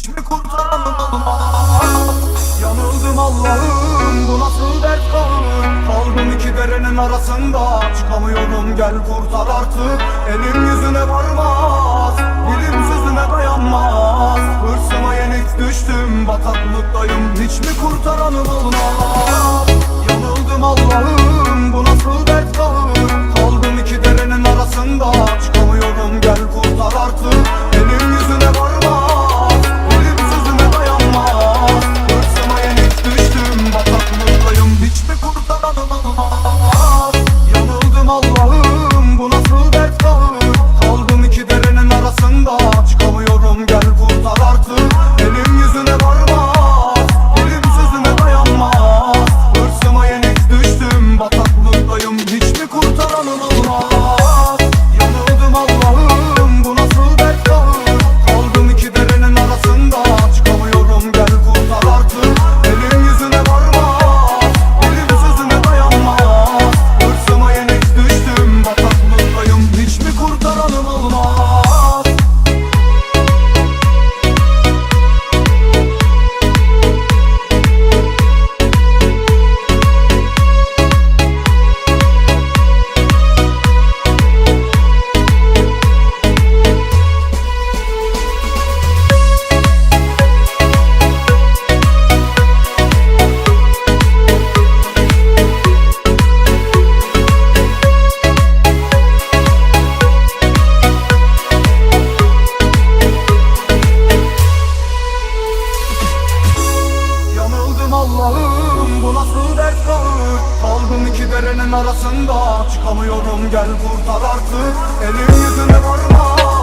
Hiç mi kurtaranım olmaz Yanıldım Allah'ım bu nasıl dert kalır Kaldım iki derenin arasında Çıkamıyorum gel kurtar artık. Elim yüzüne varmaz Dilim sözüme dayanmaz. Hırsıma yenik düştüm Bataklıktayım. Hiç mi kurtaranım olmaz arasında Çıkamıyorum gel kurtar artık. Elin yüzüne varma.